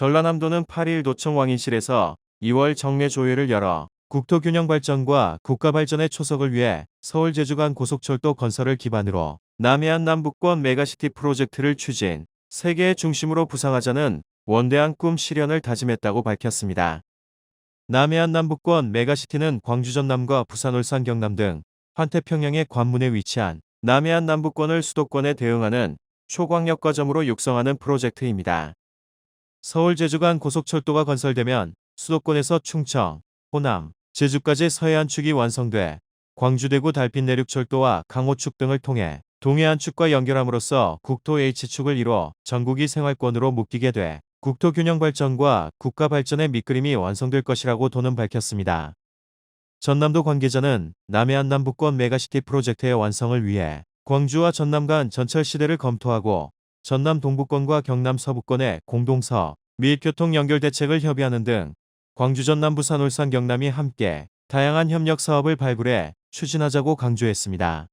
전라남도는 8일 도청 왕인실에서 2월 정례 조회를 열어 국토균형 발전과 국가 발전의 초석을 위해 서울 제주 간 고속철도 건설을 기반으로 남해안 남북권 메가시티 프로젝트를 추진, 세계의 중심으로 부상하자는 원대한 꿈 실현을 다짐했다고 밝혔습니다. 남해안 남북권 메가시티는 광주 전남과 부산 울산 경남 등 환태평양의 관문에 위치한 남해안 남북권을 수도권에 대응하는 초광역 과점으로 육성하는 프로젝트입니다. 서울 제주 간 고속철도가 건설되면 수도권에서 충청, 호남, 제주까지 서해안 축이 완성돼 광주 대구 달빛 내륙철도와 강호축 등을 통해 동해안 축과 연결함으로써 국토 H축을 이뤄 전국이 생활권으로 묶이게 돼 국토 균형 발전과 국가 발전의 밑그림이 완성될 것이라고 도는 밝혔습니다. 전남도 관계자는 남해안 남북권 메가시티 프로젝트의 완성을 위해 광주와 전남 간 전철 시대를 검토하고 전남 동부권과 경남 서부권의 공동 서및 교통 연결 대책을 협의하는 등 광주 전남 부산 울산 경남이 함께 다양한 협력 사업을 발굴해 추진하자고 강조했습니다.